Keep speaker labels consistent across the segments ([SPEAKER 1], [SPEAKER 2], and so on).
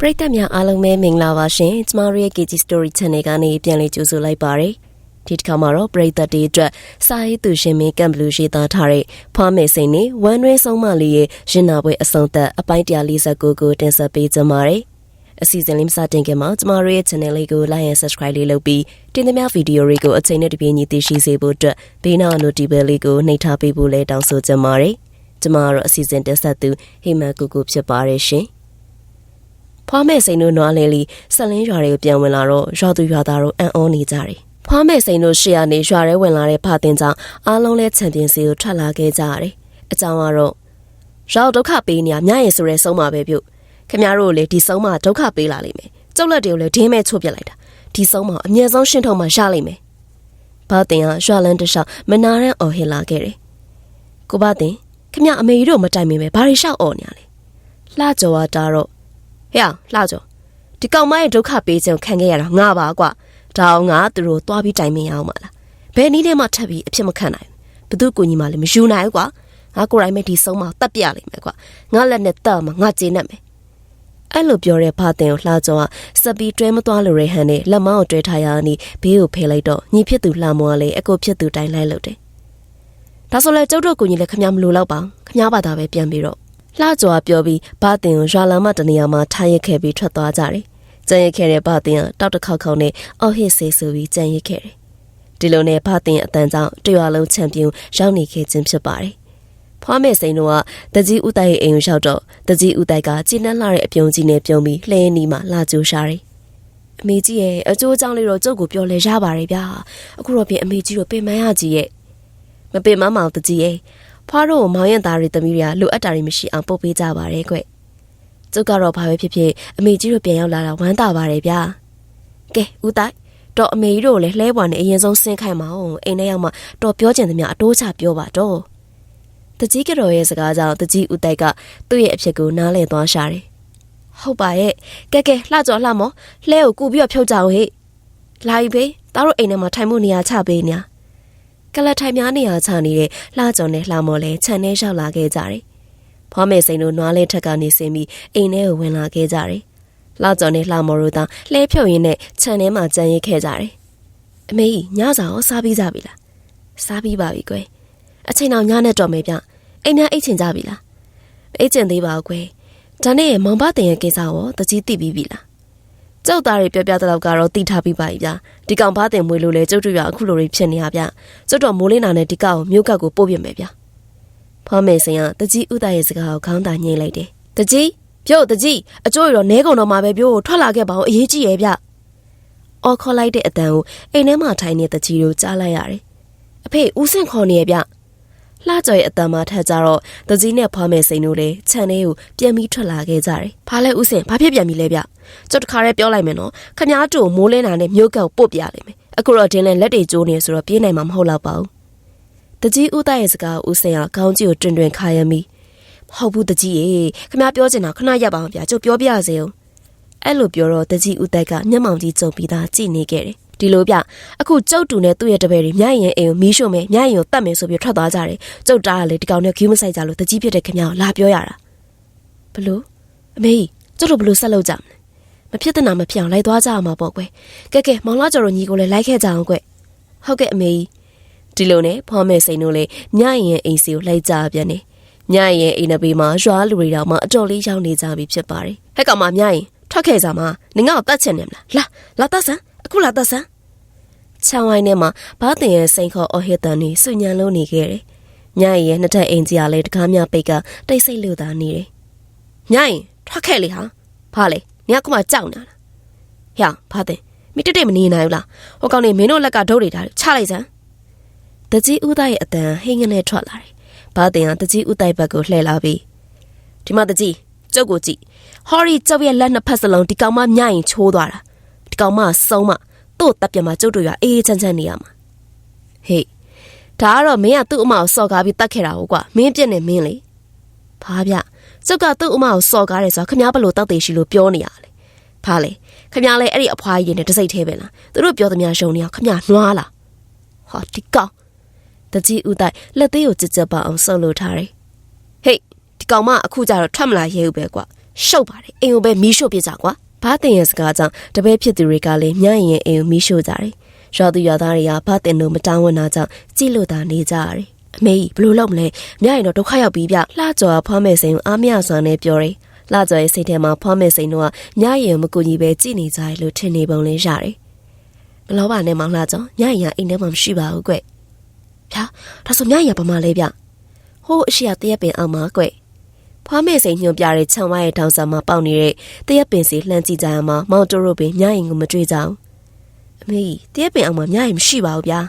[SPEAKER 1] ပရိသတ်များအားလုံးပဲမင်္ဂလာပါရှင်ကျမတို့ရဲ့ KG Story Channel ကနေပြန်လည်ကြိုဆိုလိုက်ပါရစေဒီတစ်ခါမှာတော့ပရိသတ်တွေအတွက်စာရေးသူရှင်မင်းကံဘလူးရေးသားထားတဲ့ဖွားမယ်စိန်နဲ့ဝမ်းရွှဲဆုံးမလေးရဲ့ရင်နာပွဲအဆုံးသက်အပိုင်း149ကိုတင်ဆက်ပေးကြပါရစေအစီအစဉ်လေးမစတင်ခင်မှာကျမတို့ရဲ့ channel လေးကို like and subscribe လေးလုပ်ပြီးတင်သမျှဗီဒီယိုတွေကိုအချိန်နဲ့တပြေးညီသိရှိစေဖို့အတွက်ဘေးနောက် notification လေးကိုနှိပ်ထားပေးဖို့လည်းတောင်းဆိုကြပါရစေကျမတို့အစီအစဉ်တက်ဆက်သူဟိမန်ကူကူဖြစ်ပါရရှင် ဖွားမဲ့စိန်တို့နွားလေးလီဆက်လင်းရွာတွေကိုပြန်ဝင်လာတော့ရွာသူရွာသားတို့အံ့ဩနေကြတယ်။ဖွားမဲ့စိန်တို့ရှေ့ကနေရွာထဲဝင်လာတဲ့ဖတင်ကြောင့်အားလုံးလဲချန်ပီယံစီကိုထွက်လာခဲ့ကြရတယ်။အကြောင်းကတော့ရောက်ဒုက္ခပေးနေရမြရင်ဆိုရဲဆုံးမှာပဲပြုတ်။ခင်ဗျားတို့လည်းဒီဆုံးမှာဒုက္ခပေးလာလိမ့်မယ်။ကျုပ်လက်တွေကိုလည်းဒင်းမဲ့ချိုးပြလိုက်တာ။ဒီဆုံးမှာအမြဲဆုံးရှင်းထုတ်မှရလိမ့်မယ်။ဘာတင်ကရွာလန်းတခြားမနာရန်အော်ဟစ်လာခဲ့တယ်။ကိုဘာတင်ခင်ဗျာအမေတို့မတိုင်မင်ပဲဘာတွေရှောက်အော်နေရလဲ။လှကြော်တာတော့ ဟဲ့လှကြောဒီကောင်မရဲ့ဒုက္ခပေးခြင်းခံခဲ့ရတာငါပါကွာဒါအောင်ငါသူတို့သွားပြီးတိုင်မင်ရအောင်မလားဘယ်နည်းနဲ့မှထပ်ပြီးအဖြစ်မခံနိုင်ဘသူကူညီမှလည်းမယူနိုင်ဘူးကွာငါကိုယ်တိုင်ပဲဒီဆုံးမတက်ပြလိမ့်မယ်ကွာငါလက်နဲ့တက်မှငါကျေနပ်မယ်အဲ့လိုပြောတဲ့ဖာတင်ကိုလှကြောကစပီတွဲမသွားလို့ရဟန်နဲ့လက်မောင်းကိုတွဲထားရအောင်ဘေးကိုဖယ်လိုက်တော့ညီဖြစ်သူလှမောကလည်းအကိုဖြစ်သူတိုင်းလိုက်လို့တယ်ဒါဆိုလဲကျုပ်တို့ကိုညီလည်းခမမလို့တော့ပါခမဘာသာပဲပြန်ပြီးတော့ လှကြွားပြောပြီးဘာတင်ကိုရွာလမ်းမတနေရာမှာထားရစ်ခဲ့ပြီးထွက်သွားကြတယ်။ကြံရစ်ခဲ့တဲ့ဘာတင်ကတောက်တစ်ခေါက်ခေါက်နဲ့အော်ဟစ်ဆေးဆိုပြီးကြံရစ်ခဲ့တယ်။ဒီလိုနဲ့ဘာတင်အတန်းကြောင့်တရွာလုံးချန်ပီယံရောက်နေခဲ့ခြင်းဖြစ်ပါတယ်။ဖွားမဲ့စိန်တို့ကတကြီးဥတိုက်ရဲ့အိမ်ကိုရောက်တော့တကြီးဥတိုက်ကကြည်နှမ်းလာတဲ့အပြုံးကြီးနဲ့ပြုံးပြီးလှဲနီးမှလာကြိုးရှာတယ်။အမေကြီးရဲ့အကျိုးအကြောင်းလေးတော့ကျုပ်ကိုပြောလဲရပါတယ်ဗျာ။အခုတော့ပြင်အမေကြီးတို့ပင်မရကြီးရဲ့မပင်မမောင်တကြီးရဲ့ ဖွားတို့မောင်ရင်သားတွေသမီးတွေကလိုအပ်တာတွေမရှိအောင်ပို့ပေးကြပါတယ်ကွ။ကျုပ်ကတော့ဘာပဲဖြစ်ဖြစ်အမေကြီးတို့ပြန်ရောက်လာတာဝမ်းသာပါတယ်ဗျာ။ကဲဦးတိုက်တော့အမေကြီးတို့လည်းလှဲပွားနဲ့အရင်ဆုံးဆင်းခိုင်းမအောင်အိမ်ထဲရောက်မှတော့ပြောကျင်သမျှအတိုးချပြောပါတော့။တကြီးကတော်ရဲ့စကားကြောင့်တကြီးဦးတိုက်ကသူ့ရဲ့အဖြစ်ကိုနားလည်သွားရှာတယ်။ဟုတ်ပါရဲ့ကဲကဲလှကြော်လှမောလှဲကိုကူပြီးတော့ဖြုတ်ကြအောင်ဟေ့။လာပြီဘေးသားတို့အိမ်ထဲမှာထိုင်မှုနေရာချပေးနေ။ ကလထိုင်များနေရာချနေတဲ့လှကြော်နဲ့လှမော်လဲခြံထဲရောက်လာခဲ့ကြတယ်။ဖွားမယ်စိန်တို့နွားလဲထက်ကနေဆင်းပြီးအိမ်ထဲကိုဝင်လာခဲ့ကြတယ်။လှကြော်နဲ့လှမော်တို့သာလှဲဖြုတ်ရင်းနဲ့ခြံထဲမှာကြံရစ်ခဲ့ကြတယ်။အမေကြီးညစာရောစားပြီးကြပြီလား။စားပြီးပါပြီကွယ်။အချိန်တော့ညနဲ့တော့မယ်ဗျ။အိမ်များအိတ်ချင်ကြပြီလား။အိတ်ချင်သေးပါဘူးကွယ်။ဒါနဲ့မောင်ဘတင်ရဲ့ကိစ္စရောတကြီးသိပြီးပြီလား ကျုပ်သားတွေပြောပြတဲ့လောက်ကတော့တိထားပြီးပါပြီဗျာဒီကောင်ဘာတင်မွေလို့လဲကျုပ်တို့ရအခုလိုတွေဖြစ်နေရဗျကျုပ်တော့မိုးလင်းနာနဲ့ဒီကောင်မြို့ကတ်ကိုပို့ပြမယ်ဗျာဖောမေစင်ကတကြီးဥဒရဲ့စကားကိုခေါင်းသာညှိလိုက်တယ်တကြီးပြောတကြီးအကျိုးရတော့နဲကုန်တော့မှာပဲပြောထွက်လာခဲ့ပါအောင်အရေးကြီးရဲ့ဗျအော်ခေါ်လိုက်တဲ့အတန်ကိုအိမ်ထဲမှာထိုင်နေတဲ့တကြီးတို့ကြားလိုက်ရတယ်အဖေဦးစင်ခေါ်နေရဲ့ဗျ လှကြော်ရဲ့အတန်မှာထက်ကြတော့တကြီးနဲ့ဖွားမယ်စိန်တို့လည်းခြံထဲကိုပြန်ပြီးထွက်လာခဲ့ကြတယ်။ဘာလဲဦးစင်ဘာဖြစ်ပြန်ပြီလဲဗျ။ကျုပ်တခါတည်းပြောလိုက်မယ်နော်။ခမားတူမိုးလင်းတာနဲ့မြို့ကောက်ပို့ပြလိုက်မယ်။အခုတော့ဒင်းလဲလက်တွေကျိုးနေဆိုတော့ပြေးနိုင်မှာမဟုတ်တော့ပါဘူး။တကြီးဦးသားရဲ့စကားဦးစင်ကခေါင်းကြီးကိုတွင်တွင်ခါရမိ။မဟုတ်ဘူးတကြီးရေခမားပြောချင်တာခဏရပ်ပါအောင်ဗျာ။ကျုပ်ပြောပြရစေဦး။အဲ့လိုပြောတော့တကြီးဦးသက်ကမျက်မှောင်ကြီးကြုံပြီးသားကြည်နေခဲ့တယ် ဒီလိုပြအခုကျုပ်တူနဲ့သူ့ရဲ့တပည့်တွေမြရင်အိမ်ကိုမီးရှို့မယ်မြရင်ကိုတတ်မယ်ဆိုပြီးထွက်သွားကြတယ်ကျုပ်တားကလေဒီကောင်နဲ့ဂူးမဆိုင်ကြလို့တကြီးဖြစ်တဲ့ခင်ဗျားကိုလာပြောရတာဘလို့အမေကျုပ်တို့ဘလို့ဆက်လုပ်ကြမလဲမဖြစ်တဲ့နာမဖြစ်အောင်လိုက်သွားကြအောင်ပါပေါ့ကွယ်ကဲကဲမောင်လာကျော်တို့ညီကိုလည်းလိုက်ခဲ့ကြအောင်ကွယ်ဟုတ်ကဲ့အမေဒီလိုနဲ့ဖော်မဲစိန်တို့လေမြရင်အိမ်စီကိုလိုက်ကြပြန်နေမြရင်အိမ်နဘေးမှာရွာလူတွေတောင်မှအတော်လေးရောက်နေကြပြီဖြစ်ပါတယ်ဟဲ့ကောင်မမြရင်ထွက်ခဲ့ကြမှာနင်ငါ့ကိုတတ်ချင်နေမလားလာလာတတ်စမ်း အခုလာသက်ဆန်းချောင်းဝိုင်းထဲမှာဘာတင်ရဲ့စိန်ခေါ်အော်ဟစ်တန်နေစုညံလုံးနေခဲ့တယ်။ညရဲ့နှစ်ထပ်အိမ်ကြီးကလည်းတကားမြပိတ်ကတိတ်ဆိတ်လို့သာနေတယ်။ညရင်ထွက်ခဲ့လေဟာ။ဘာလဲ။ညကမှကြောက်နေတာ။ဟဲ့ဘာတင်မိတက်တက်မနေနိုင်ဘူးလား။ဟိုကောင်နေမင်းတို့လက်ကဒုတ်တွေတာချလိုက်စမ်း။တကြီးဦးသားရဲ့အတန်ဟိငနဲ့ထွက်လာတယ်။ဘာတင်ကတကြီးဦးတိုက်ဘက်ကိုလှည့်လာပြီးဒီမှာတကြီးကျုပ်ကိုကြည့်။ဟော်ရီကျုပ်ရဲ့လက်နှစ်ဖက်စလုံးဒီကောင်မညရင်ချိုးသွားတာ ဒီကောင်မဆုံးမတို့တပ်ပြမှာကျုပ်တို့ရအေးအေးချမ်းချမ်းနေရမှာဟေးဒါကတော့မင်းကသူ့အမကိုစော်ကားပြီးတတ်ခဲ့တာဟုတ်ကွာမင်းပြက်နေမင်းလေဘာဗျကျုပ်ကသူ့အမကိုစော်ကားတယ်ဆိုတာခမားဘလို့တောက်သေးရှိလို့ပြောနေရလေဘာလဲခမားလဲအဲ့ဒီအဖွားကြီးနဲ့တစိမ့်သေးပဲလားသူတို့ပြောသမျှရှုံနေအောင်ခမားနွားလားဟောဒီကောင်တကြီးဦးတိုက်လက်သေးကိုကြကြပအောင်ဆုပ်လို့ထားတယ်ဟေးဒီကောင်မအခုကြတော့ထွက်မလာရဲဘူးပဲကွာရှုပ်ပါတယ်အိမ်ကိုပဲမီးရှို့ပြကြကွာ ဘာတင်ရဲ့စကားကြောင့်တပည့်ဖြစ်သူတွေကလည်းမြရင်ရဲ့အိမ်ကိုမီးရှို့ကြတယ်ရွာသူရွာသားတွေကဘာတင်တို့မတောင်းဝန်တာကြောင့်ကြည့်လို့သာနေကြရတယ်အမေကြီးဘလို့လုပ်မလဲမြရင်တော့ဒုက္ခရောက်ပြီးပြလှကြော်ဖွားမဲ့စိန်ကိုအားမရစွာနဲ့ပြောတယ်လှကြော်ရဲ့စိတ်ထဲမှာဖွားမဲ့စိန်တို့ကမြရင်မကူညီပဲကြည့်နေကြတယ်လို့ထင်နေပုံလေးရတယ်မလောပါနဲ့မောင်လှကြော်မြရင်ကအိမ်ထဲမှာမရှိပါဘူးကွဖြာဒါဆိုမြရင်ကဘာမှလဲဗျဟိုးအရှိရတရက်ပင်အောင်မှာကွ ဖွားမဲ့စိန်ညွန်ပြတဲ့ခြံဝါးရဲ့ထောင်ဆာမှာပေါက်နေတဲ့တရက်ပင်စီလှမ်းကြည့်ကြရမှာမောင်တိုးတို့ပင်မြရင်ကိုမတွေ့ကြဘူးအမေတရက်ပင်အောင်မှာမြရင်မရှိပါဘူးဗျာ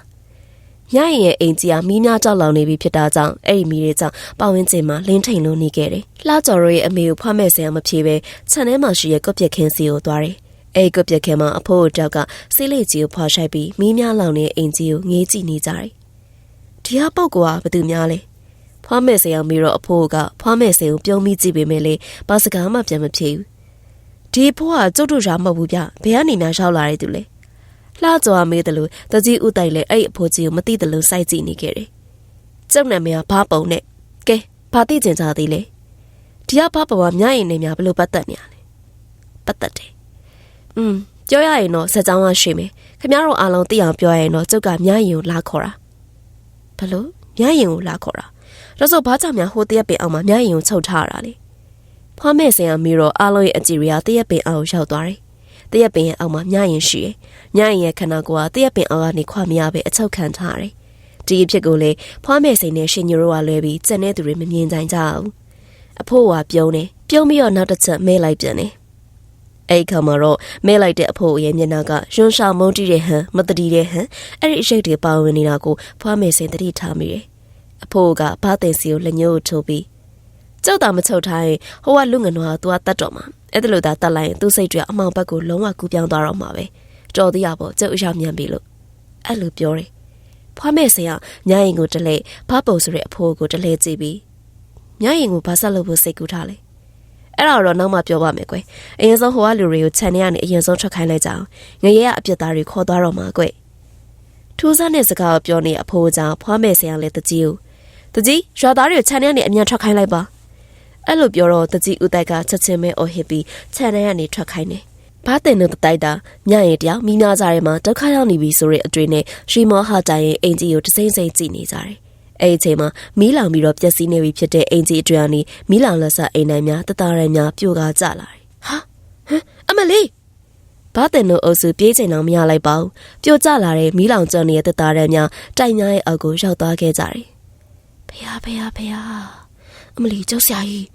[SPEAKER 1] မြရင်ရဲ့အိမ်ကြီးကမီးများကြောက်လောင်နေပြီဖြစ်တာကြောင့်အဲ့ဒီမီးတွေကြောင့်ပတ်ဝန်းကျင်မှာလင်းထိန်လို့နေခဲ့တယ်လှကျော်တို့ရဲ့အမေကိုဖွားမဲ့ဆရာမဖြေပဲခြံထဲမှာရှိရဲ့ကွက်ပြက်ခင်းစီကိုသွားတယ်အဲ့ကွက်ပြက်ခင်းမှာအဖိုးတောက်ကဆေးလိပ်ကြီးကိုဖွာရှိုက်ပြီးမီးများလောင်နေတဲ့အိမ်ကြီးကိုငေးကြည့်နေကြတယ်ဒီဟာပုတ်ကွာဘယ်သူများလဲ ဖွားမဲ့ဆရာမီတော့အဖိုးကဖွားမဲ့ဆရာကိုပြုံးမိကြည့်ပေမဲ့လေဘာစကားမှပြန်မဖြေဘူးဒီဖိုးကကျုပ်တို့ရာမဟုတ်ဘူးဗျဘယ်ကနေများရောက်လာတဲ့သူလဲလှကြွားမေးတယ်လို့တကြီးဥတိုက်လဲအဲ့အဖိုးကြီးကိုမသိတယ်လို့စိုက်ကြည့်နေခဲ့တယ်ကျုပ်နာမည်ကဘာပုံနဲ့ကဲဘာသိကျင်ကြသေးလဲဒီကဘာပုံကမြရင်နေများဘလို့ပတ်သက်နေရလဲပတ်သက်တယ်อืมပြောရရင်တော့စက်ကြောင်းကရှိမယ်ခင်ဗျားတို့အားလုံးသိအောင်ပြောရရင်တော့ကျုပ်ကမြရင်ကိုလာခေါ်တာဘလို့ မြရင်ကိုလာခေါ်တာဒါဆိုဘာကြောင့်များဟိုတရက်ပင်အောင်မှာမြရင်ကိုချုပ်ထားရတာလဲဖွားမဲ့ဆင်ကမီတော့အားလုံးရဲ့အကြည့်ရတရက်ပင်အောင်ရောက်သွားတယ်တရက်ပင်ရဲ့အောက်မှာမြရင်ရှိတယ်မြရင်ရဲ့ခန္ဓာကိုယ်ကတရက်ပင်အောင်ကနေခွမရပဲအချုပ်ခံထားတယ်ဒီအဖြစ်ကိုလေဖွားမဲ့စိန်နဲ့ရှင်ညိုတို့ကလွဲပြီးကျန်တဲ့သူတွေမမြင်ကြကြဘူးအဖိုးကပြုံးတယ်ပြုံးပြီးတော့နောက်တစ်ချက်မဲလိုက်ပြန်တယ် အဲ့ခါမှာတော့မဲလိုက်တဲ့အဖိုးရဲ့မျက်နှာကရွှန်းရှာမုန်းတီးတဲ့ဟန်မတတိတဲ့ဟန်အဲ့ဒီအရှိတ်တွေပါဝင်နေတာကိုဖွားမယ်စင်တတိထားမိတယ်အဖိုးကဘာတင်စီကိုလက်ညှိုးကိုထိုးပြီးကြောက်တာမချုပ်ထားရင်ဟိုကလူငနွားကသူကတတ်တော့မှာအဲ့ဒါလို့သာတတ်လိုက်ရင်သူ့စိတ်တွေအမောင်ဘက်ကိုလုံးဝကူပြောင်းသွားတော့မှာပဲတော်သေးရပေါ့ကျုပ်အရောက်မြန်ပြီလို့အဲ့လိုပြောတယ်ဖွားမယ်စင်ကညာရင်ကိုတလဲဘာပုံဆိုတဲ့အဖိုးကိုတလဲကြည့်ပြီးညာရင်ကိုဘာဆက်လုပ်ဖို့စိတ်ကူးထားလဲ အဲ့ဒါတော့နောက်မှပြောပါမယ်ကွယ်အရင်ဆုံးဟိုကလူတွေကိုခြံထဲကနေအရင်ဆုံးထွက်ခိုင်းလိုက်ကြအောင်ငရဲရအပြစ်သားတွေခေါ်သွားတော့မှာကွယ်ထူးဆန်းတဲ့စကားကိုပြောနေအဖိုးကြောင့်ဖွားမယ်ဆရာလည်းတကြီးကိုတကြီးရွာသားတွေကိုခြံထဲကနေအမြန်ထွက်ခိုင်းလိုက်ပါအဲ့လိုပြောတော့တကြီးဦးတိုက်ကချက်ချင်းပဲအော်ဟစ်ပြီးခြံထဲကနေထွက်ခိုင်းတယ်ဘာတင်တဲ့တိုက်တာညရင်တယောက်မိများကြရဲမှာဒုက္ခရောက်နေပြီဆိုတဲ့အတွေ့နဲ့ရွှေမောဟာတိုင်ရဲ့အင်ကြီးကိုတစိမ့်စိမ့်ကြည့်နေကြတယ် အဲ့ဒီအချိန်မှာမီးလောင်ပြီးတော့ပျက်စီးနေပြီဖြစ်တဲ့အင်ကြီးအတွင်းကနေမီးလောင်လက်ဆက်အိမ်နိုင်များတသားရန်များပြိုကာကျလာတယ်။ဟာဟမ်အမလေးဘာတင်တို့အုပ်စုပြေးချိန်တော့မရလိုက်ပါဘူး။ပြိုကျလာတဲ့မီးလောင်ကျွမ်းနေတဲ့တသားရန်များတိုင်များရဲ့အောက်ကိုရောက်သွားခဲ့ကြတယ်။ဖေဟာဖေဟာဖေဟာအမလေးကြောက်စရာကြီး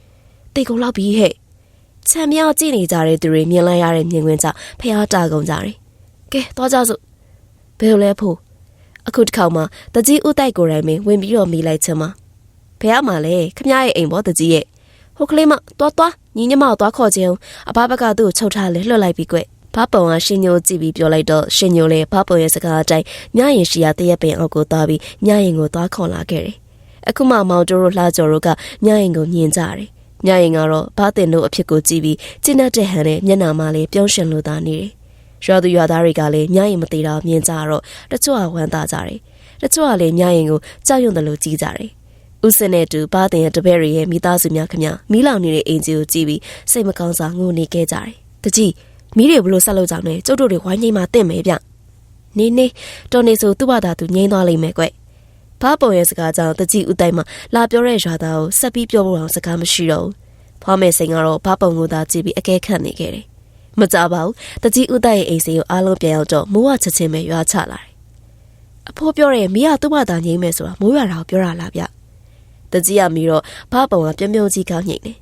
[SPEAKER 1] တိတ်ကုန်လောက်ပြီဟဲ့။ချမ်းမြောက်ကြည့်နေကြတဲ့သူတွေမြင်လိုက်ရတဲ့မြင်ကွင်းကြောင့်ဖေဟာတာကုန်ကြတယ်။ကဲသွားကြစို့ဘယ်လိုလဲဖို့ အခုတစ်ခေါက်မှတကြီးဥတိုက်ကိုယ်တိုင်ပင်ဝင်ပြီးတော့မိလိုက်ချင်မှာဘယ်အမှလဲခမရဲ့အိမ်ပေါ်တကြီးရဲ့ဟိုကလေးမတွားတွားညီညမကိုတွားခေါ်ခြင်းအဘဘကသူ့ကိုချုပ်ထားလဲလွှတ်လိုက်ပြီးကွဘာပုံကရှင်ညိုကြည့်ပြီးပြောလိုက်တော့ရှင်ညိုလည်းဘာပုံရဲ့စကားအတိုင်းညရင်ရှိရတရက်ပင်အောက်ကိုသွားပြီးညရင်ကိုသွားခေါ်လာခဲ့တယ်အခုမှမောင်တို့လှကြော်တို့ကညရင်ကိုမြင်ကြတယ်ညရင်ကတော့ဘာတင်တို့အဖြစ်ကိုကြည့်ပြီးကျဉ်တ်တဲ့ဟန်နဲ့မျက်နှာမှာလေးပြုံးရှင်လိုသားနေတယ် ရွာသူရွာသားတွေကလည်းညရင်မသေးတာမြင်ကြတော့တချို့ကဝမ်းသာကြတယ်တချို့ကလည်းညရင်ကိုကြောက်ရွံ့တယ်လို့ကြီးကြတယ်ဥစင်နဲ့တူဘာတင်ရဲ့တပည့်တွေရဲ့မိသားစုများခမမီးလောင်နေတဲ့အင်ဂျီကိုကြည့်ပြီးစိတ်မကောင်းစွာငိုနေခဲ့ကြတယ်တကြီးမီးတွေဘလို့ဆက်လုပ်ကြလဲကျုပ်တို့တွေဝိုင်းငိမ့်မှတင့်မယ်ဗျနေနေတော်နေဆိုသူ့ဘာသာသူငိမ့်သွားလိမ့်မယ်ကွဘာပုံရဲ့စကားကြောင့်တကြီးဥတိုင်းမှာလာပြောတဲ့ရွာသားကိုဆက်ပြီးပြောဖို့အောင်စကားမရှိတော့ဘူးဖွားမယ်စိန်ကတော့ဘာပုံကိုသာကြည့်ပြီးအကဲခတ်နေခဲ့တယ် မကြပါဘူးတကြီးဥတိုက်ရဲ့အိမ်စီကိုအားလုံးပြန်ရောက်တော့မိုးဝချက်ချင်းပဲရွာချလာတယ်အဖိုးပြောတဲ့မိရသူ့ဘာသာငိမ့်မယ်ဆိုတာမိုးရွာတာကိုပြောတာလားဗျတကြီးကမီတော့ဘာပုံကပြုံးပြုံးကြီးကောင်းညိတ်နေ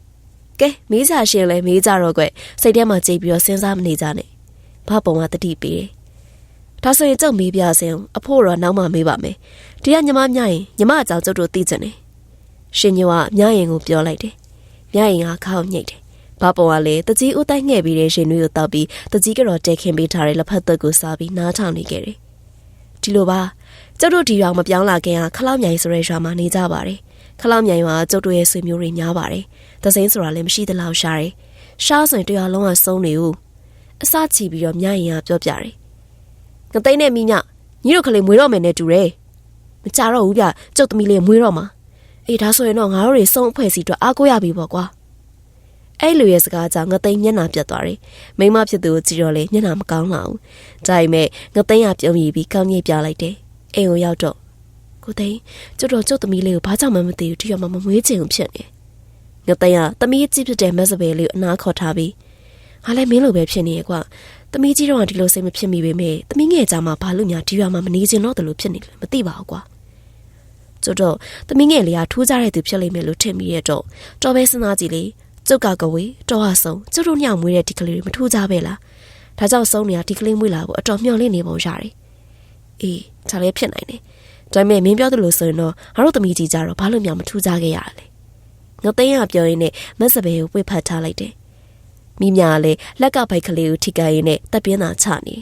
[SPEAKER 1] ကဲမေးစားရှင်လဲမေးကြတော့ကွစိတ်ထဲမှာကြိတ်ပြီးတော့စဉ်းစားမနေကြနဲ့ဘာပုံကတတိပေးတယ်ဒါဆိုရင်ကျုပ်မေးပြစင်အဖိုးတော့နောက်မှမေးပါမယ်ဒီကညီမမြရင်ညီမအကြောင်းကျုပ်တို့သိချင်တယ်ရှင်ညိုကမြရင်ကိုပြောလိုက်တယ်မြရင်ကခေါင်းညိတ်တယ် ဘာပေါ်ကလည်းတကြီးဦးတိုက်ငှဲ့ပြီးတဲ့ရှင်တွေကိုတောက်ပြီးတကြီးကတော့တဲခင်ပေးထားတဲ့လက်ဖက်သက်ကိုစားပြီးနားထောင်နေခဲ့တယ်။ဒီလိုပါကျုပ်တို့ဒီရွာမပြောင်းလာခင်ကခလောက်မြိုင်ဆိုတဲ့ရွာမှာနေကြပါတယ်။ခလောက်မြိုင်ရွာကျုပ်တို့ရဲ့ဆွေမျိုးတွေများပါတယ်။သစိမ်းဆိုတာလည်းမရှိသလောက်ရှားတယ်။ရှားဆိုရင်တရွာလုံးကစုံနေဦး။အစချီပြီးတော့မြရင်ကပြောပြတယ်။ငသိန်းနဲ့မိညညီတို့ကလေးမွေးတော့မယ်နဲ့တူတယ်။မကြတော့ဘူးဗျကျုပ်သမီးလေးမွေးတော့မှာ။အေးဒါဆိုရင်တော့ငါတို့တွေစုံအဖွဲ့စီအတွက်အားကိုးရပြီပေါ့ကွာ။ အဲ့လူရဲ့စကားကြောင့်ငသိန်းမျက်နှာပြတ်သွားတယ်မိမဖြစ်သူကိုကြည့်တော့လေမျက်နှာမကောင်းလာဘူးဒါပေမဲ့ငသိန်းကပြုံးရည်ပြီးကောင်းကြီးပြလိုက်တယ်အိမ်ကိုရောက်တော့ကိုသိန်းကျတော့ကျုပ်သမီးလေးကိုဘာကြောင့်မှမသိဘူးဒီရမှာမမွေးချင်ဘူးဖြစ်နေငသိန်းကသမီးကြီးဖြစ်တဲ့မက်စပယ်လေးကိုအနာခေါ်ထားပြီးဟာလည်းမင်းလိုပဲဖြစ်နေရဲ့ကွာသမီးကြီးတော့ဒီလိုစိတ်မဖြစ်မိပေမဲ့သမီးငယ်ကြမှာဘာလို့ညာဒီရွာမှာမနေချင်တော့တယ်လို့ဖြစ်နေလဲမသိပါဘူးကွာကျတော့သမီးငယ်လေးကထူးခြားတဲ့သူဖြစ်လိမ့်မယ်လို့ထင်မိရတော့တော်ပဲစဉ်းစားကြည့်လေ ကျုပ်ကကဝေးတော်ဟာဆုံးကျုပ်တို့ညောင်မွေးတဲ့ဒီကလေးတွေမထူးခြားပဲလားဒါကြောင့်ဆုံးနေတာဒီကလေးမွေးလာကိုအတော်မျှော်လင့်နေပုံရတယ်အေးဒါလည်းဖြစ်နိုင်တယ်ဒါပေမဲ့မင်းပြောသလိုဆိုရင်တော့ငါတို့သမီးကြီးကြတော့ဘာလို့မှမထူးခြားခဲ့ရတာလဲငသိန်းကပြောရင်းနဲ့မက်စပယ်ကိုပွေဖတ်ထားလိုက်တယ်မိမြကလည်းလက်ကပိုက်ကလေးကိုထိကရင်းနဲ့တပ်ပြင်းသာချနေ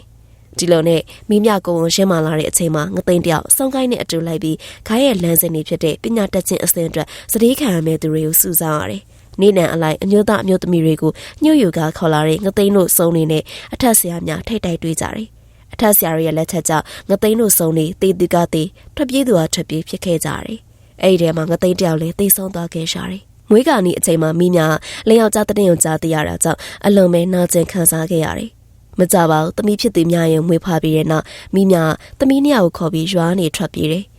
[SPEAKER 1] ဒီလိုနဲ့မိမြကိုဝန်ရှင်းမာလာတဲ့အချိန်မှာငသိန်းတယောက်စုံကိုင်းနဲ့အတူလိုက်ပြီးခိုင်းရဲ့လမ်းစဉ်တွေဖြစ်တဲ့ပညာတက်ခြင်းအစဉ်အတွက်စတေးခံရမယ့်သူတွေကိုစုဆောင်းရတယ် နေနံအလိုက်အမျိုးသားအမျိုးသမီးတွေကိုညှို့ယူကခေါ်လာတဲ့ငသိန်းတို့စုံနေနဲ့အထက်ဆရာများထိတ်တိုက်တွေးကြတယ်အထက်ဆရာရဲ့လက်ချက်ကြောင့်ငသိန်းတို့စုံနေတေးသူကတေးထွက်ပြေးသူကထွက်ပြေးဖြစ်ခဲ့ကြတယ်အဲ့ဒီထဲမှာငသိန်းတယောက်လည်းတေးဆုံးသွားခဲ့ရှာတယ်မွေးကနီအချိန်မှာမိမြလျောက်ကြားတဲ့ရင်ကြားသိရတာကြောင့်အလုံးမဲနာကျင်ခံစားခဲ့ရတယ်။မကြပါဘူး။တမီးဖြစ်သူများရင်မွေးဖွားပြီးတဲ့နောက်မိမြတမီးနှစ်ယောက်ကိုခေါ်ပြီးရွာနေထွက်ပြေးတယ်။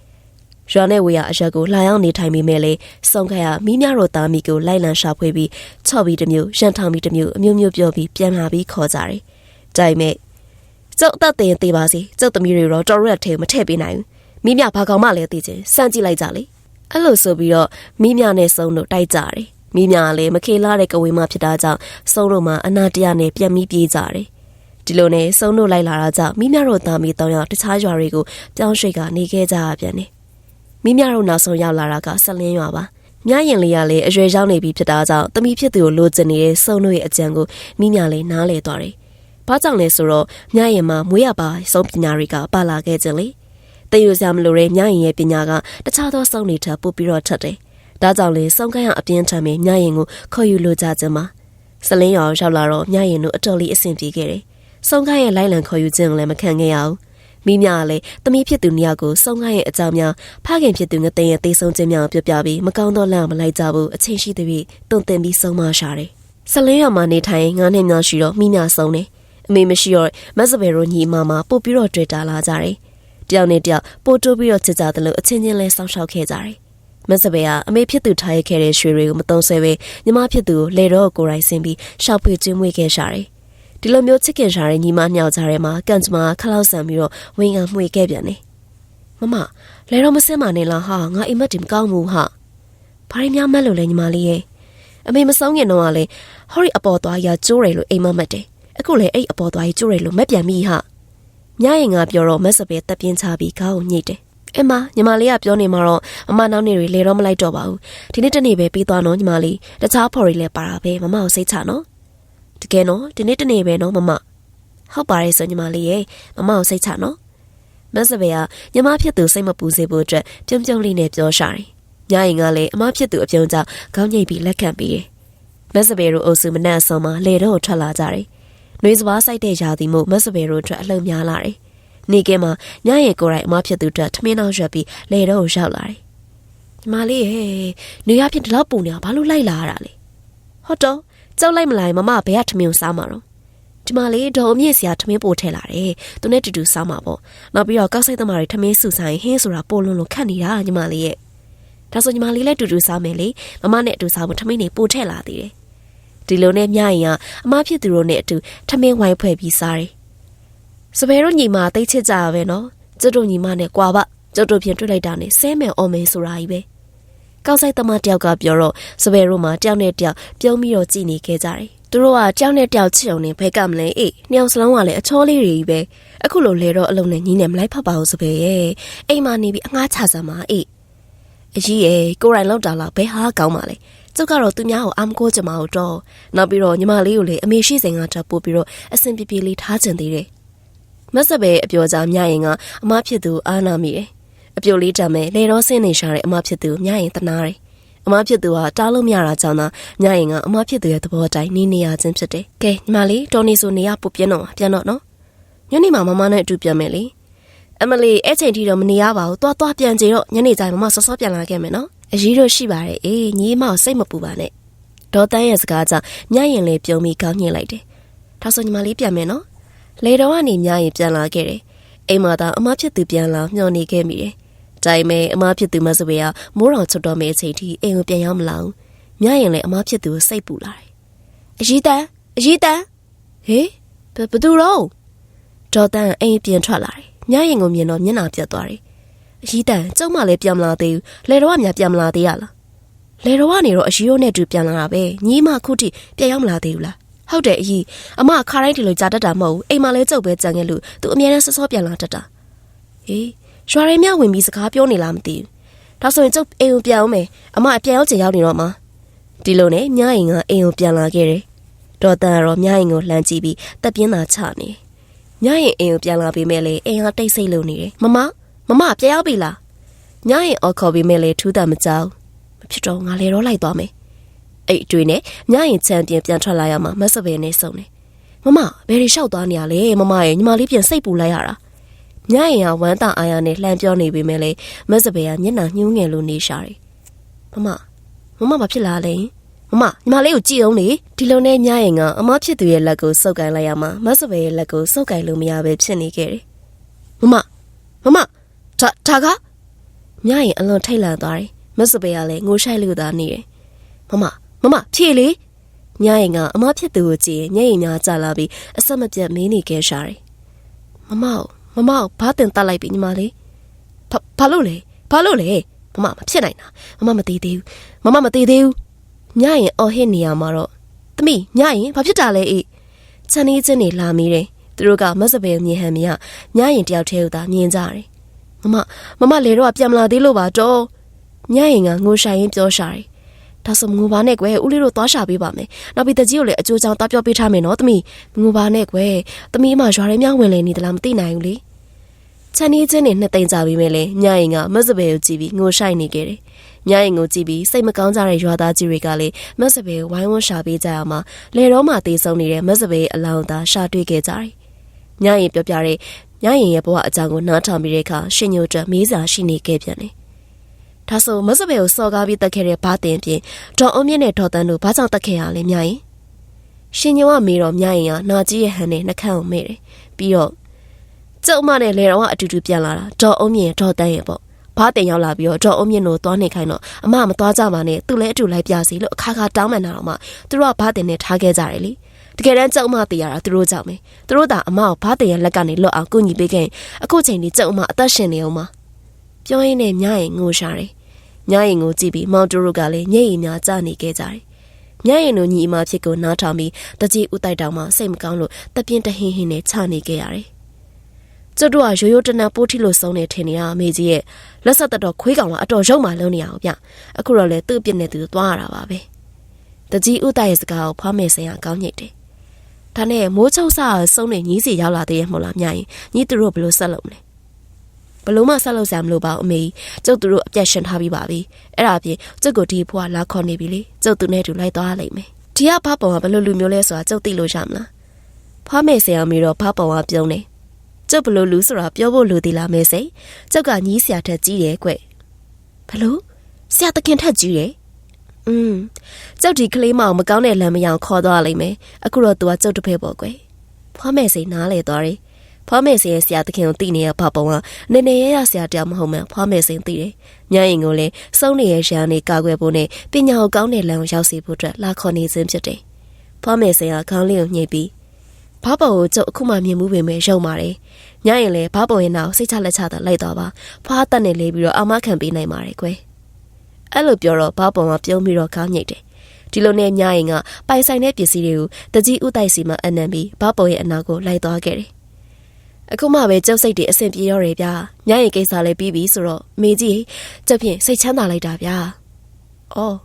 [SPEAKER 1] ရွာနဲ့ဝေရအရက်ကိုလာရောက်နေထိုင်မိမဲ့လေစုံခရမိမြတို့သားမိကိုလိုက်လံရှာဖွေပြီးချော့ပြီးတစ်မျိုးရန်ထောင်ပြီးတစ်မျိုးအမျိုးမျိုးပြောပြီးပြန်လာပြီးခေါ်ကြတယ်။ဒါပေမဲ့ကျုပ်အသက်တင်သေးပါစီကျုပ်သမီးတွေတော့တော်ရက်ထဲမထည့်ပေးနိုင်ဘူး။မိမြဘာကောင်မှလည်းသိချင်စမ်းကြည့်လိုက်ကြလေ။အဲ့လိုဆိုပြီးတော့မိမြနဲ့စုံတို့တိုက်ကြတယ်မိမြကလည်းမခေလာတဲ့ကဝေးမဖြစ်တာကြောင့်စုံတို့မှအနာတရားနဲ့ပြန်ပြီးပြေးကြတယ်ဒီလိုနဲ့စုံတို့လိုက်လာတာကြောင့်မိမြတို့သားမိတောင်းရတခြားရွာတွေကိုပြောင်းရွှေ့ကနေခဲ့ကြရပြန်တယ် မိမြတို့နောက်ဆုံးရောက်လာတာကဆက်လင်းရွာပါမြရင်လေးကလည်းအရွယ်ရောက်နေပြီဖြစ်တာကြောင့်တမိဖြစ်သူကိုလိုချင်နေတဲ့စုံတို့ရဲ့အကြံကိုမိမြလည်းနားလေသွားတယ်။ဘာကြောင့်လဲဆိုတော့မြရင်မှာမွေးရပါစုံပညာတွေကပါလာခဲ့ခြင်းလေ။တည်ယူစရာမလိုတဲ့မြရင်ရဲ့ပညာကတခြားသောစောင့်နေထပ်ပို့ပြီးတော့ထက်တယ်။ဒါကြောင့်လေစောင့်ကန်းရအပြင်းထန်ပြီးမြရင်ကိုခေါ်ယူလိုကြခြင်းမှာစလင်းရောရောက်လာတော့မြရင်တို့အတော်လေးအဆင်ပြေခဲ့တယ်။စောင့်ကန်းရဲ့လိုက်လံခေါ်ယူခြင်းလည်းမခံခဲ့ရဘူး။ မိမြကလည်းတမီးဖြစ်သူနှစ်ယောက်ကိုစောင့်ကန်းရဲ့အကြောင်းများဖခင်ဖြစ်သူငသိရဲ့တေးဆုံးခြင်းများပြောပြပြီးမကောင်းသောလမ်းမလိုက်ကြဘူးအချင်းရှိသည်ပြီးတုံတင်ပြီးဆုံးမရှာတယ်။စလင်းရောမှာနေထိုင်ငါးနှစ်များရှိတော့မိမြဆုံးတယ်။အမေမရှိတော့မက်စဘယ်ရိုညီမမပို့ပြီးတော့တွေ့တာလာကြတယ်။တယောက်နဲ့တယောက်ပိုတိုးပြီးတော့ချစ်ကြတယ်လို့အချင်းချင်းလဲစောင့်ရှောက်ခဲ့ကြတယ်။မစပယ်ကအမေဖြစ်သူထားရခဲ့တဲ့ရွှေတွေကိုမတုံးဆဲပဲညီမဖြစ်သူကိုလေတော့ကိုယ်တိုင်ဆင်းပြီးရှောက်ဖွေကျွေးမွေးခဲ့ရှာတယ်။ ဒီလိုမျိုးချစ်ခင်ရှာတဲ့ညီမညောက်ကြထဲမှာကန်ကျမခလောက်ဆန်ပြီးတော့ဝင်းကမှွေခဲ့ပြန်တယ်။မမလေတော့မစင်းမနေလားဟာငါအိမ်မက်တင်မကောင်းဘူးဟာ။ဘာရင်းများမက်လို့လဲညီမလေးရဲ့အမေမဆုံးခင်တော့ကလေဟော်ရီအပေါ်သွားရကျိုးတယ်လို့အိမ်မမက်တယ်။အခုလေအဲ့အပေါ်သွားရကျိုးတယ်လို့မက်ပြန်ပြီဟာ။ညရင်ကပြောတော့မက်စပယ်တက်ပြင်းချပြီးခေါင်းကိုညှိတယ်။အမညီမလေးကပြောနေမှာတော့အမနောက်နေ့တွေလေတော့မလိုက်တော့ပါဘူး။ဒီနေ့တနေ့ပဲပြီးသွားတော့ညီမလေးတခြားဖော်ရီလည်းပါတာပဲမမကိုစိတ်ချနော်။ တကယ်နော်ဒီနေ့တနေ့ပဲနော်မမ။ဟုတ်ပါတယ်ဆိုညီမလေးရဲ့မမကိုစိတ်ချနော်။မက်စပယ်ကညီမဖြစ်သူစိတ်မပူစေဖို့အတွက်ပြုံးပြုံးလေးနဲ့ပြောရှာတယ်။ညရင်ကလည်းအမဖြစ်သူအပြုံးကြောင့်ခေါင်းညိတ်ပြီးလက်ခံပြီးတယ်။မက်စပယ်တို့အုပ်စုမနှက်အစုံမှာလေတော့ထွက်လာကြတယ်။နှွေးစပါးစိုက်တဲ့ရာသီမို့မက်စပယ်တို့အတွက်အလုံများလာတယ်။နေကဲမှာညရဲ့ကိုယ်တိုင်အမဖြစ်သူအတွက်ထမင်းနောက်ရွက်ပြီးလေတော့ကိုရောက်လာတယ်။ညီမလေးရဲ့နေရဖြစ်ဒီလောက်ပူနေတာဘာလို့လိုက်လာရတာလဲ။ဟုတ်တော့ ကြောက်လိုက်မလိုက်မမဘယ်ကထမင်းကိုစားမှာတော့ဒီမလေးဒေါ်အမြင့်စရာထမင်းပို့ထည့်လာတယ်။သူနဲ့တူတူစားမှာပေါ့။နောက်ပြီးတော့ကောက်ဆိုင်သမားတွေထမင်းစုဆိုင်ဟင်းဆိုတာပို့လွန်းလို့ခတ်နေတာညီမလေးရဲ့။ဒါဆိုညီမလေးလည်းတူတူစားမယ်လေ။မမနဲ့အတူစားဖို့ထမင်းတွေပို့ထည့်လာသေးတယ်ဒီလိုနဲ့မြရင်ကအမဖြစ်သူတို့နဲ့အတူထမင်းဝိုင်းဖွဲ့ပြီးစားတယ်။စပယ်တို့ညီမတိတ်ချစ်ကြရပဲနော်။ကျွတ်တို့ညီမနဲ့ကွာပါကျွတ်တို့ဖြင့်တွေ့လိုက်တာနဲ့ဆဲမယ်အော်မယ်ဆိုတာကြီးပဲ။ ကောက်ဆိုင်သမားတယောက်ကပြောတော့စပယ်တို့မှတယောက်နဲ့တယောက်ပြုံးပြီးတော့ကြည်နေခဲ့ကြတယ်။သူတို့ကတယောက်နဲ့တယောက်ချစ်အောင်နေဘဲကမလဲအေးနှစ်ယောက်စလုံးကလည်းအချောလေးတွေကြီးပဲ။အခုလိုလဲတော့အလုံးနဲ့ညီးနေမလိုက်ဖတ်ပါဘူးစပယ်ရဲ့။အိမ်မှာနေပြီးအငှားချစမ်းပါအေး။အကြီးရဲ့ကိုရိုင်လောက်တာလားဘယ်ဟာကောင်းပါလဲ။ကျုပ်ကတော့သူများကိုအမကိုကြမအောင်တော့နောက်ပြီးတော့ညီမလေးကိုလည်းအမေရှိစိန်ကထပ်ပို့ပြီးတော့အဆင်ပြေပြေလေးထားကျင်သေးတယ်မဆက်ပဲအပြောကြားမြရင်ကအမဖြစ်သူအာနာမိတယ် အပြိုလေးတမ်းမဲ့လေတော့ဆင်းနေရှာတဲ့အမဖြစ်သူမြရင်တနာတယ်အမဖြစ်သူကတားလို့မရတာကြောင့်သာမြရင်ကအမဖြစ်သူရဲ့သဘောတိုင်းနေနေရခြင်းဖြစ်တယ်ကဲညီမလေးတော်နေဆိုနေရပုတ်ပြင်းတော့ပြန်တော့နော်ညနေမှမမနဲ့အတူပြန်မယ်လေအမလီအဲ့ချိန်ထိတော့မနေရပါဘူးသွားသွားပြန်ကြတော့ညနေကျရင်မမစောစောပြန်လာခဲ့မယ်နော်အရေးတော့ရှိပါတယ်အေးညီမကိုစိတ်မပူပါနဲ့ဒေါ်တန်းရဲ့စကားကြောင့်ညရင်လေးပြုံးပြီးခေါင်းညှိလိုက်တယ်။ဒါဆိုညီမလေးပြန်မယ်နော်။လေတော်ကနေညရင်ပြန်လာခဲ့တယ်။အိမ်မှာသာအမဖြစ်သူပြန်လာမျှော်နေခဲ့မိတယ်။ ဒါပေမဲ့အမဖြစ်သူမစပယ်ကမိုးတော်ချွတ်တော်မယ့်အချိန်ထိအိမ်ကိုပြန်ရောက်မလာဘူး။ညရင်လည်းအမဖြစ်သူကိုစိတ်ပူလာတယ်။အကြီးတန်းအကြီးတန်းဟေးဘဘသူတော့ဒေါ်တန်းအိမ်ပြန်ထွက်လာတယ်။ညရင်ကိုမြင်တော့မျက်နှာပြတ်သွားတယ်။အကြီးတန်းကျုံမလည်းပြန်မလာသေးဘူး။လေတော်ကများပြန်မလာသေးရလား။လေတော်ကနေတော့အရီရိုးနဲ့တူပြန်လာတာပဲညီမခုထိပြန်ရောက်မလာသေးဘူးလားဟုတ်တယ်အကြီးအမခါတိုင်းဒီလိုကြာတတ်တာမဟုတ်ဘူးအိမ်မှာလဲကြုတ်ပဲကြံခဲ့လို့သူအမြဲတမ်းစောစောပြန်လာတတ်တာဟေး ရွာရဲမြဝင်ပြီးစကားပြောနေလားမသိဘူးဒါဆိုရင်ကျုပ်အိမ်ကိုပြန်အောင်မယ်အမအပြန်ရောက်ချင်ရောက်နေတော့မှာဒီလိုနဲ့ညအိမ်ကအိမ်ကိုပြန်လာခဲ့တယ်ဒေါ်တန်ကတော့ညအိမ်ကိုလှမ်းကြည့်ပြီးတက်ပြင်းသာချနေညအိမ်အိမ်ကိုပြန်လာပြီးမဲ့လေအိမ်ကတိတ်ဆိတ်လုံနေတယ်မမမမပြန်ရောက်ပြီလားညအိမ်အော်ခေါ်ပြီးမဲ့လေထူးတာမကြောက်မဖြစ်တော့ငါလေတော့လိုက်သွားမယ်အဲ့အတွေ့နဲ့ညရင်ချန်ပြန်ပြန်ထွက်လာရမှာမက်ဆဘယ်နဲ့စုံတယ်မမဘယ်ရီလျှောက်သွားနေရလဲမမရဲ့ညီမလေးပြန်စိတ်ပူလိုက်ရတာ ညရင်ကဝမ်းတာအာရနဲ့လှမ်းပြောနေပေမဲ့လေမက်ဆဘယ်ကမျက်နှာညှိုးငယ်လို့နေရှာတယ်မမမမဘာဖြစ်လာလဲမမညီမလေးကိုကြည့်အောင်လေဒီလိုနဲ့ညရင်ကအမဖြစ်သူရဲ့လက်ကိုစုပ်ကိုင်လိုက်ရမှာမက်ဆဘယ်ရဲ့လက်ကိုစုပ်ကိုင်လို့မရပဲဖြစ်နေခဲ့တယ်မမမမဒါဒါကညရင်အလွန်ထိတ်လန့်သွားတယ်မက်ဆဘေကလည်းငိုရှိုက်လို့သာနေတယ်။မမမမဖြေလေညရင်ကအမဖြစ်သူကိုကြည့်ရင်ညရင်ညာကြလာပြီးအဆက်မပြတ်မင်းနေခဲ့ရှာတယ်။မမ မမဘာတင်တက်လိုက်ပြီညီမလေး။ဘာဘာလို့လဲဘာလို့လဲမမမဖြစ်နိုင်တာမမမသေးသေးဘူးမမမသေးသေးဘူးညရင်အော်ဟစ်နေရမှာတော့သမီးညရင်ဘာဖြစ်တာလဲအေးချန်နေချင်းနေလာမိတယ်သူတို့ကမက်ဆဘေမြင်ဟန်မြညရင်တယောက်တည်းကိုသာမြင်ကြတယ်မမမမလေတော့ပြန်မလာသေးလို့ပါတော့ညရင်ကငိုရှာရင်းပြောရှာတယ်။ဒါဆိုငိုပါနဲ့ကွယ်ဦးလေးတို့သွားရှာပေးပါမယ်။နောက်ပြီးတကြီးကိုလည်းအကျိုးချောင်းတားပြောပေးထားမယ်နော်သမီး။ငိုပါနဲ့ကွယ်။သမီးမှရွာထဲမြောင်းဝင်လေနေသလားမသိနိုင်ဘူးလေ။ ချန်နီချင်းနဲ့နှစ်သိမ့်ကြပြီးမဲ့လေညရင်ကမက်စပယ်ကိုကြည့်ပြီးငိုရှိုက်နေခဲ့တယ်။ညရင်ကိုကြည့်ပြီးစိတ်မကောင်းကြတဲ့ရွာသားကြီးတွေကလည်းမက်စပယ်ကိုဝိုင်းဝန်းရှာပေးကြရမှာလေတော့မှတေးဆုံးနေတဲ့မက်စပယ်ရဲ့အလောင်းသားရှာတွေ့ခဲ့ကြတယ်။ညရင်ပြောပြတဲ့ညရင်ရဲ့ဘဝအကြောင်းကိုနားထောင်ပြီးတဲ့အခါရှင်ညိုအတွက်မေးစာရှိနေခဲ့ပြန်တယ်။ဒါဆိုမစပယ်ကိုစော်ကားပြီးတက်ခဲ့တဲ့ဘာတင်ပြင်ဒေါ်အုံးမြင့်နဲ့ဒေါ်တန်းတို့ဘာကြောင့်တက်ခဲ့ရလဲမြရင်ရှင်ညောကမေတော့မြရင်ကနာကြီးရဲ့ဟန်နဲ့နှကန်းကိုမေ့တယ်ပြီးတော့ ကျုပ်မနဲ့လေတော်ကအတူတူပြန်လာတာဒေါ်အုံးမြင့်ဒေါ်တန်းရဲ့ပေါ့ဘာတင်ရောက်လာပြီးတော့ဒေါ်အုံးမြင့်တို့သွားနေခိုင်းတော့အမမသွားကြပါနဲ့သူလည်းအတူလိုက်ပြစီလို့အခါခါတောင်းပန်တာတော့မှသူတို့ကဘာတင်နဲ့ထားခဲ့ကြတယ်လေတကယ်တမ်းကျုပ်မတည်ရတာသူတို့ကြောင့်ပဲသူတို့သာအမကိုဘာတင်ရဲ့လက်ကနေလွတ်အောင်ကူညီပေးခဲ့ရင်အခုချိန်ဒီကျုပ်အမအသက်ရှင်နေအောင်မပြောရင်းနဲ့မြရင်ငိုရှာတယ်ညရင်ကိုကြည့်ပြီးမောင်တူတို့ကလည်းညရင်များကြနေခဲ့ကြတယ်။ညရင်တို့ညီအမဖြစ်ကိုနားထောင်ပြီးတကြီးဥတိုက်တောင်မှစိတ်မကောင်းလို့တပြင်းတဟင်းဟင်းနဲ့ချနေခဲ့ရတယ်။ ကျုပ်တို့ကရိုးရိုးတနပ်ပိုးထီလို့ဆုံးနေထင်နေရအမေကြီးရဲ့လက်ဆက်တက်တော့ခွေးကောင်ကအတော်ရုပ်မှလုံးနေအောင်ဗျ။အခုတော့လေသူ့ပြစ်နေသူသွားရတာပါပဲ။တကြီးဥတိုက်ရဲ့စကားကိုဖွားမယ်စင်ကကောင်းညိတ်တယ်။ဒါနဲ့မိုးချုပ်ဆာဆုံးနေညီးစီရောက်လာသေးရဲ့မဟုတ်လားညရင်ညီသူတို့ဘယ်လိုဆက်လုပ်မလဲ။ဘလို့မှဆက်လုပ်စရာမလိုပါဘူးအမေကျုပ်သူတို့အပြတ်ရှင်ထားပြီးပါပြီအဲ့ဒါအပြင်ကျုပ်ကိုဒီဘွားလာခေါ်နေပြီလေကျုပ်သူနဲ့တူလိုက်သွားရလိမ့်မယ်ဒီကဘာပုံကဘလို့လူမျိုးလဲဆိုတာကျုပ်သိလို့ရမလားဖွားမယ်ဆရာမီတော့ဘာပုံကပြုံးနေ ကျုပ်ဘလို့လူဆိုတာပြောဖို့လိုသေးလားမဲစိကျုပ်ကညီးဆရာထက်ကြီးတယ်ကွဘလို့ဆရာတခင်ထက်ကြီးတယ်อืมကျုပ်ဒီကလေးမအောင်မကောင်းတဲ့လမ်းမရောင်ခေါ်သွားလိမ့်မယ်အခုတော့သူကကျုပ်တစ်ဖက်ပေါ့ကွဖွားမယ်စိနားလေသွားတယ်ဖွားမယ်စင်ရဲ့ဆရာတခင်ကိုတည်နေရဖပုံကနည်းနည်းရရဆရာတယောက်မဟုတ်မှန်ဖွားမယ်စင်တည်တယ်။ညရင်ကိုလည်းစုံနေရရှာနေကာကွယ်ဖို့နဲ့ပညာကိုကောင်းတဲ့လမ်းကိုရောက်စေဖို့အတွက်လာခေါ်နေခြင်းဖြစ်တယ်။ဖွားမယ်စင်ကခေါင်းလေးကိုညှိပြီး ဘာပုံကိုကျုပ်အခုမှမြင်မှုပေမဲ့ရုံပါတယ်။ညရင်လည်းဘာပုံရဲ့နောက်စိတ်ချလက်ချသာလိုက်သွားပါ။ဖွားတက်နေလေးပြီးတော့အမခံပေးနိုင်ပါတယ်ကွယ်။အဲ့လိုပြောတော့ဘာပုံကပြုံးပြီးတော့ခေါင်းညိတ်တယ်။ဒီလိုနဲ့ညရင်ကပိုင်ဆိုင်တဲ့ပစ္စည်းတွေကိုတကြီးဥတိုက်စီမှာအနံပြီးဘာပုံရဲ့အနာကိုလိုက်သွားခဲ့တယ်။အခုမှပဲကျုပ်စိတ်တွေအဆင်ပြေတော့တယ်ဗျာညရင်ကိစ္စလည်းပြီးပြီဆိုတော့မေကြီးကျုပ်ဖြင့်စိတ်ချမ်းသာလိုက်တာဗျာ။အော်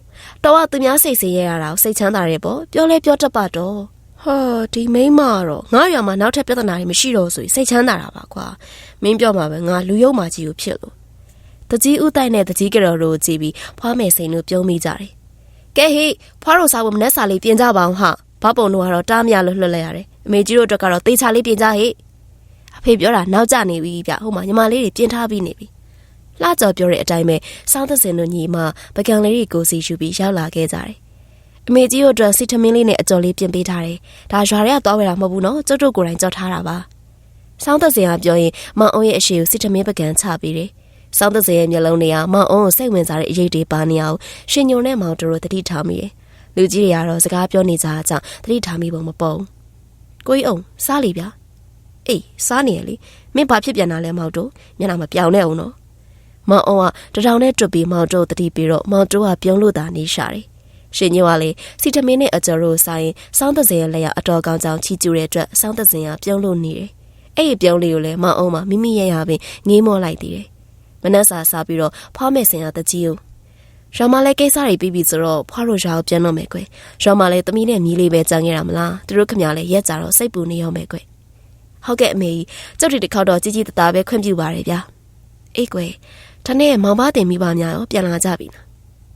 [SPEAKER 1] တော့ကသူများစိတ်ဆင်းရဲရတာကိုစိတ်ချမ်းသာတယ်ပေါ့ပြောလဲပြောတတ်ပါတော့ ဟာဒီမိန်းမကတော့ငါရွာမှာနောက်ထပ်ပြဿနာတွေမရှိတော့ဆိုရင်စိတ်ချမ်းသာတာပါကွာမင်းပြောမှာပဲငါလူယုံမာကြီးကိုဖြစ်လို့တကြီးဥတိုက်နဲ့တကြီးကတော်တို့ကိုကြည့်ပြီးဖွားမယ်စိန်တို့ပြုံးမိကြတယ်ကဲဟေးဖွားတို့စားဖို့မနှက်စာလေးပြင်ကြပါအောင်ဟာဘာပုံတို့ကတော့တားမရလို့လွှတ်လိုက်ရတယ်အမေကြီးတို့အတွက်ကတော့တေချာလေးပြင်ကြဟေ့အဖေပြောတာနောက်ကျနေပြီဗျဟိုမှာညီမလေးတွေပြင်ထားပြီးနေပြီလှကြော်ပြောတဲ့အတိုင်းပဲစောင်းသစင်တို့ညီမပကံလေးတွေကိုစီယူပြီးရောက်လာခဲ့ကြတယ် အမေကြီးတို့အတွက်စီထမင်းလေးနဲ့အကြော်လေးပြင်ပေးထားတယ်ဒါရွာတွေကသွားဝယ်တာမဟုတ်ဘူးနော်ကျုပ်တို့ကိုယ်တိုင်ကြော်ထားတာပါဆောင်းသက်စင်ကပြောရင်မောင်အုံးရဲ့အရှိကိုစီထမင်းပကံချပေးတယ်ဆောင်းသက်စင်ရဲ့မျက်လုံးတွေကမောင်အုံးကိုစိတ်ဝင်စားတဲ့အရေးတွေပါနေအောင်ရှင်ညုံနဲ့မောင်တို့တို့တတိထားမိတယ်လူကြီးတွေကတော့စကားပြောနေကြတာကြောင့်တတိထားမိပုံမပုံကိုကြီးအောင်စားလီဗျာအေးစားနေရလေမင်းဘာဖြစ်ပြန်တာလဲမောင်တို့မျက်နှာမပြောင်နဲ့အောင်နော်မောင်အောင်ကတထောင်နဲ့တွတ်ပြီးမောင်တို့တတိပြီးတော့မောင်တို့ကပြုံးလို့သာနေရှာတယ်။ ရှင်ညိုကလေစီတမင်းနဲ့အကျော်တို့ဆိုင်စောင်းသစင်ရဲ့လက်ရအတော်ကောင်းကြောင်ချီကျူတဲ့အတွက်စောင်းသစင်ကပြုံးလို့နေတယ်။အဲ့ဒီပြုံးလေးကိုလည်းမောင်အောင်ကမိမိရဲ့ရပင်ငေးမောလိုက်သေးတယ်။မနက်စာစားပြီးတော့ဖွားမဲ့စင်ကတကြီးကိုရောင်မလည်းကိစ္စတွေပြီးပြီဆိုတော့ဖွားတို့ရောင်ပြန်တော့မယ်ကွယ်။ရောင်မလည်းသမီးနဲ့မြီးလေးပဲကြံခဲ့တာမလား။သူတို့ခမလည်းရက်ကြတော့စိတ်ပူနေရောမယ်ကွယ်။ဟုတ်ကဲ့အမေကြီးကျုပ်တို့တစ်ခေါက်တော့ကြီးကြီးတသားပဲခွင့်ပြုပါတယ်ဗျာ။အေးကွယ်ဒါနဲ့မောင်မတင်မိပါများရောပြန်လာကြပြီလား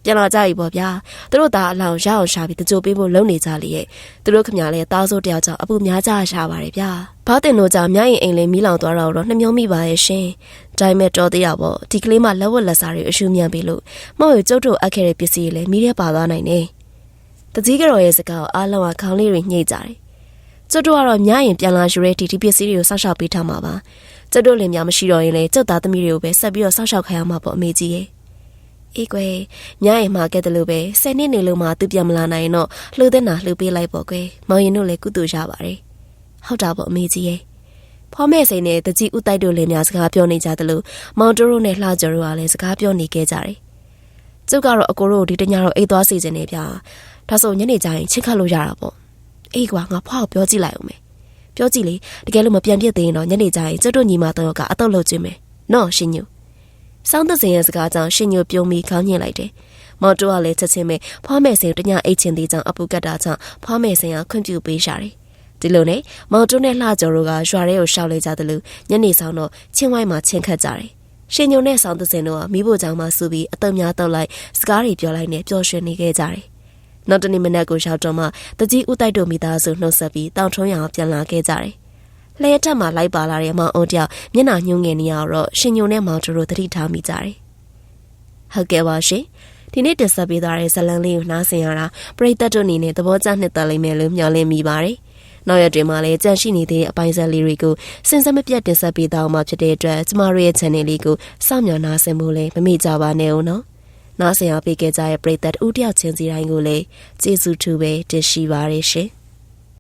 [SPEAKER 1] ပြန်လာကြပြီပေါ့ဗျာသူတို့သားအလောင်းရအောင်ရှာပြီးတကြိုပေးဖို့လုံနေကြလေရဲ့သူတို့ခမလည်းတားစိုးတယောက်ကြောင့်အပူများကြရှာပါတယ်ဗျာဘာတင်တို့ကြောင့်မြရင်အိမ်လေးမီးလောင်သွားတော့တော့နှမျောမိပါရဲ့ရှင်ဒါပေမဲ့တော်သေးရပေါ့ဒီကလေးမှလက်ဝက်လက်စားတွေအရှူမြန်ပြီလို့မောင်ရကျုပ်တို့အပ်ခဲ့တဲ့ပစ္စည်းတွေလည်းမီးထဲပါသွားနိုင်တယ်တကြီးကြော်ရဲ့စကားကိုအားလုံးကခေါင်းလေးတွေညှိကြတယ်ကျုပ်တို့ကတော့မြရင်ပြန်လာယူတဲ့ဒီဒီပစ္စည်းတွေကိုစောင့်ရှောက်ပေးထားမှာပါကျုပ်တို့လင်များမရှိတော့ရင်လေကျုပ်သားသမီးတွေကိုပဲဆက်ပြီးတော့စောင့်ရှောက်ခိုင်းအောင်မှာပေါ့အမေကြီးရဲ့ အေးကွယ်ညရင်မှာကဲတယ်လို့ပဲဆယ်နှစ်နေလို့မှသူပြန်မလာနိုင်တော့လှူတဲ့နာလှူပေးလိုက်ပေါ့ကွယ်မောင်ရင်တို့လည်းကုတူရပါတယ်ဟုတ်တာပေါ့အမေကြီးရဲ့ဖော်မဲ့စိန်နဲ့တကြီးဥတိုက်တို့လင်များစကားပြောနေကြတယ်လို့မောင်တိုးတို့နဲ့လှကျော်တို့ကလည်းစကားပြောနေခဲ့ကြတယ်ကျုပ်ကတော့အကိုတို့ဒီတညတော့အိတ်သွားစီစဉ်နေဗျာဒါဆိုညနေကျရင်ချစ်ခတ်လို့ရတာပေါ့အေးကွာငါဖွားကိုပြောကြည့်လိုက်အောင်မယ်ပြောကြည့်လေတကယ်လို့မပြန်ပြစ်သေးရင်တော့ညနေကျရင်ကျွတ်တို့ညီမတော့ကအတော့လုပ်ခြင်းမယ်နော်ရှင်ညို စောင်းသက်စင်ရဲ့စကားကြောင့်ရှင်ညိုပြုံးပြီးခေါင်းညှင်လိုက်တယ်မော်တိုကလည်းချက်ချင်းပဲဖွားမယ်စင်တညအိတ်ချင်းသေးကြောင့်အပူကတ်တာကြောင့်ဖွားမယ်စင်ကခွင့်ပြုပေးရှာတယ်ဒီလိုနဲ့မော်တိုနဲ့လှကျော်တို့ကရွာထဲကိုရှောက်လိုက်ကြတယ်လို့ညနေဆောင်တော့ချင်းဝိုင်းမှာချင်းခတ်ကြတယ်ရှင်ညိုနဲ့ဆောင်းသက်စင်တို့ကမိဖို့ကြောင့်မှစူပြီးအသက်များတော့လိုက်စကားတွေပြောလိုက်နဲ့ပျော်ရွှင်နေခဲ့ကြတယ်နောက်တနေ့မနက်ကိုရောက်တော့မှတကြီးဦးတိုက်တို့မိသားစုနှုတ်ဆက်ပြီးတောင်ထုံးရအောင်ပြန်လာခဲ့ကြတယ်။ လဲတက်မှာလိုက်ပါလာတဲ့မောင်အုံးတယောက်မျက်နှာညှိုးငယ်နေရတော့ရှင်ညုံနဲ့မောင်တို့တို့သတိထားမိကြတယ်။ဟုတ်ကဲ့ပါရှင်။ဒီနေ့တင်ဆက်ပေးသွားတဲ့ဇလန်လေးကိုနားဆင်ရတာပရိသတ်တို့အနေနဲ့သဘောကျနှစ်သက်လိမ့်မယ်လို့မျှော်လင့်မိပါတယ်။နောက်ရက်တွေမှာလည်းကြန့်ရှိနေတဲ့အပိုင်းဆက်လေးတွေကိုစဉ်ဆက်မပြတ်တင်ဆက်ပေးသွားမှာဖြစ်တဲ့အတွက်ကျမတို့ရဲ့ channel လေးကိုစောင့်မျှော်နားဆင်ဖို့လည်းမမေ့ကြပါနဲ့ဦးနော်။နားဆင်ရပေးခဲ့ကြတဲ့ပရိသတ်ဦးတယောက်ချင်းစီတိုင်းကိုလည်းကျေးဇူးထူးပဲတင်ရှိပါရရှင်။